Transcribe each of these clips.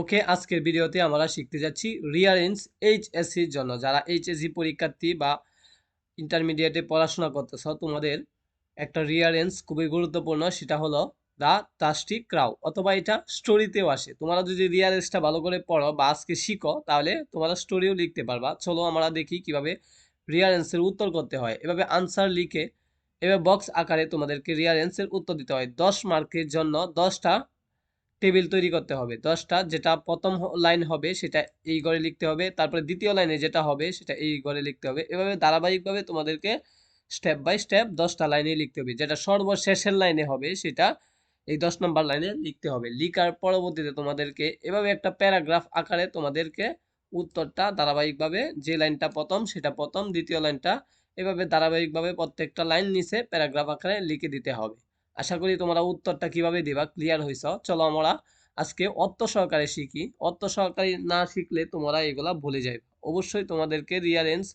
ওকে, আজকের ভিডিওতে আমরা শিখতে যাচ্ছি রিয়ারেন্স এইচএসসির জন্য। যারা এইচএসসি পরীক্ষার্থী বা ইন্টারমিডিয়েটে পড়াশোনা করতেছ, তোমাদের একটা রিয়ারেন্স খুবই গুরুত্বপূর্ণ, সেটা হলো দ্য টাস্টি ক্রাউ অথবা এটা স্টোরিতেও আসে। তোমরা যদি রিয়ারেন্সটা ভালো করে পড়ো বা আজকে শিখো, তাহলে তোমরা স্টোরিও লিখতে পারবা। চলো আমরা দেখি কীভাবে রিয়ারেন্সের উত্তর করতে হয়। এভাবে আনসার লিখে, এভাবে বক্স আকারে তোমাদেরকে রিয়ারেন্সের উত্তর দিতে হয়। দশ মার্কের জন্য দশটা টেবিল তৈরি করতে হবে। দশটা যেটা প্রথম লাইন হবে সেটা এই ঘরে লিখতে হবে। তারপরে দ্বিতীয় লাইনে যেটা হবে সেটা এই ঘরে লিখতে হবে। এভাবে ধারাবাহিকভাবে তোমাদেরকে স্টেপ বাই স্টেপ দশটা লাইনে লিখতে হবে। যেটা সর্বশেষের লাইনে হবে সেটা এই দশ নম্বর লাইনে লিখতে হবে। লিখার পরবর্তীতে তোমাদেরকে এভাবে একটা প্যারাগ্রাফ আকারে তোমাদেরকে উত্তরটা ধারাবাহিকভাবে যে লাইনটা প্রথম সেটা প্রথম দ্বিতীয় লাইনটা এভাবে ধারাবাহিকভাবে প্রত্যেকটা লাইন নিচে প্যারাগ্রাফ আকারে লিখে দিতে হবে। আশা করি তোমরা উত্তরটা কীভাবে দিবা? ক্লিয়ার হয়েছ চলো আমরা আজকে অর্থ সহকারে শিখি। অর্থ সহকারে না শিখলে তোমরা এগুলা ভুলে যাবে অবশ্যই তোমাদেরকে রিয়ারেন্স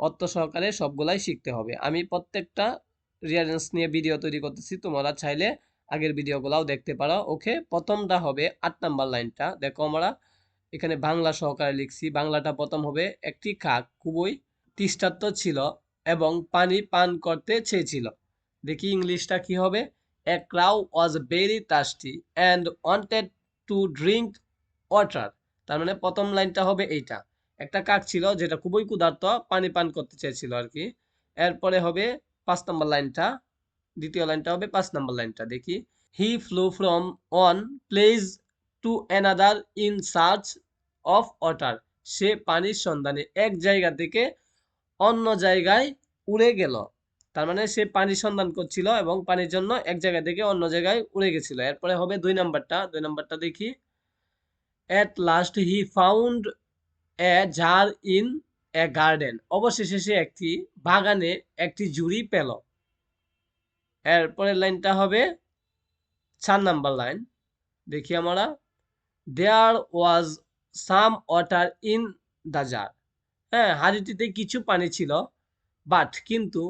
অর্থ সহকারে সবগুলাই শিখতে হবে। আমি প্রত্যেকটা রিয়ারেন্স নিয়ে ভিডিও তৈরি করতেছি। তোমরা চাইলে আগের ভিডিওগুলাও দেখতে পারো। ওকে প্রথমটা হবে আট নাম্বার লাইনটা। দেখো আমরা এখানে বাংলা সহকারে লিখছি। বাংলাটা প্রথম হবে একটি কাক খুবই তৃষ্টাত্ম ছিল এবং পানি পান করতে চেয়েছিল। দেখি ইংলিশটা কি হবে। A crow was very tasty and wanted to drink water তার মানে প্রথম লাইনটা হবে এইটা। একটা কাক ছিল যেটা খুবই ক্ষুধার্ত, পানি পান করতে চেয়েছিল আর কি। এরপরে হবে পাঁচ নম্বর লাইনটা। দ্বিতীয় লাইনটা হবে পাঁচ নম্বর লাইনটা। দেখি। He flew from one place to another in search of water সে পানির সন্ধানে এক জায়গা থেকে অন্য জায়গায় উড়ে গেল। তার মানে সে পানির সন্ধান করছিল এবং পানির জন্য এক জায়গা থেকে অন্য জায়গায় উড়ে গেছিল। এরপরে হবে দুই নাম্বারটা। দুই নাম্বারটা দেখি। At last he found a jar in a garden অবশেষে সে একটি বাগানে একটি জুড়ি পেল। এরপরের লাইনটা হবে চার নাম্বার লাইন। দেখি আমরা। There was some water in the jar হ্যাঁ হাড়িটিতে কিছু পানি ছিল বাট কিন্তু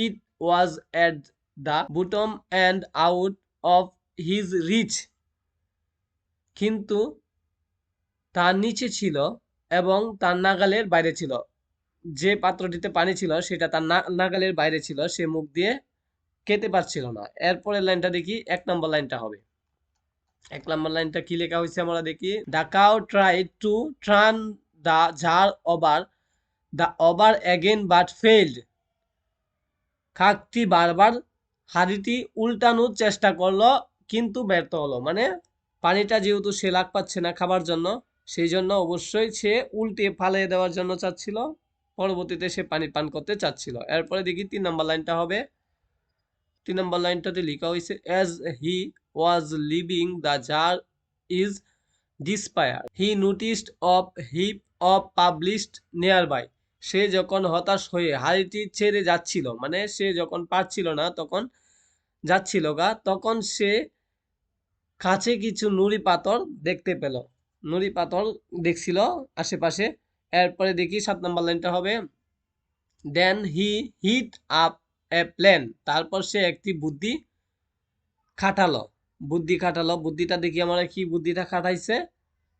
it was at the bottom and out of his reach কিন্তু তার নিচে ছিল এবং তার নাগালের বাইরে ছিল। যে পাত্রটিতে পানি ছিল, সেটা তার নাগালের বাইরে ছিল। সে মুখ দিয়ে খেতে পারছিল না। এরপরের লাইনটা দেখি, এক নম্বর লাইনটা হবে। এক নম্বর লাইনটা কি লেখা হয়েছে আমরা দেখি the crow try to turn the jar over the over again but failed কাকটি বারবার হাড়িটি উল্টানোর চেষ্টা করল, কিন্তু ব্যর্থ হলো। মানে পানিটা যেহেতু সে লাগ পাচ্ছে না খাবার জন্য, সেই জন্য অবশ্যই সে উল্টে ফালিয়ে দেওয়ার জন্য চাচ্ছিল। পরবর্তীতে সে পানি পান করতে চাচ্ছিল। এরপরে দেখি তিন নম্বর লাইনটা হবে। তিন নম্বর লাইনটাতে লেখা হয়েছে as he was leaving the jar is despair he noticed of heap of pebbles near by সে যখন হতাশ হয়ে হাড়িটি ছেড়ে যাচ্ছিল মানে সে যখন পারছিল না তখন যাচ্ছিল গা, তখন সে কাছে কিছু নুড়ি পাথর দেখতে পেল। নুড়ি পাথর দেখছিল আশেপাশে। এরপরে দেখি সাত নম্বর লাইনটা হবে then he hit up a plan তারপর সে একটি বুদ্ধি খাটালো। বুদ্ধি খাটালো। বুদ্ধিটা দেখি আমরা কি বুদ্ধিটা খাটাইছে?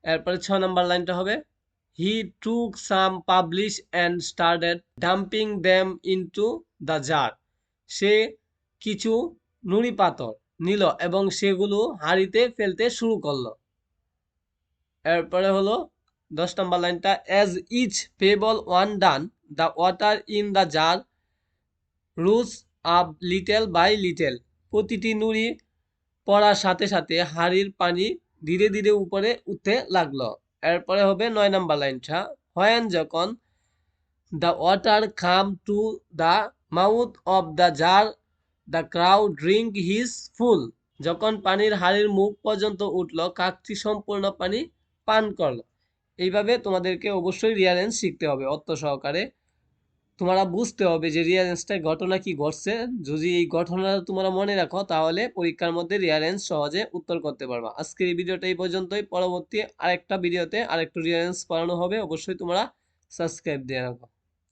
এরপরে ছ নম্বর লাইনটা হবে he took some pebbles and started dumping them into the jar সে কিছু নুড়ি পাথর নিল এবং সেগুলো হাড়িতে ফেলতে শুরু করল। এরপরে হলো দশ নম্বর লাইনটা as each pebble went down the water in the jar rose up little by little প্রতিটি নুড়ি পড়ার সাথে সাথে হাড়ির পানি ধীরে ধীরে উপরে উঠতে লাগল। এরপরে হবে নয় নাম্বার লাইনটা। হয়েন যখন the water come to the mouth of the jar the crow drink his full যখন পানির হাড়ির মুখ পর্যন্ত উঠল, কাকটি সম্পূর্ণ পানি পান করল। এইভাবে তোমাদেরকে অবশ্যই রিয়ারেন্স শিখতে হবে অর্থ সহকারে। তোমরা বুঝতে হবে যে রিয়ারেন্সটার ঘটনা কি ঘটছে। যদি এই ঘটনাটা তোমরা মনে রাখো, তাহলে পরীক্ষার মধ্যে রিয়ারেন্স সহজে উত্তর করতে পারবা। আজকের এই ভিডিওটা এই পর্যন্তই। পরবর্তী আরেকটা ভিডিওতে আরেকটু রিয়ারেন্স পড়ানো হবে। অবশ্যই তোমরা সাবস্ক্রাইব দিয়ে রাখো।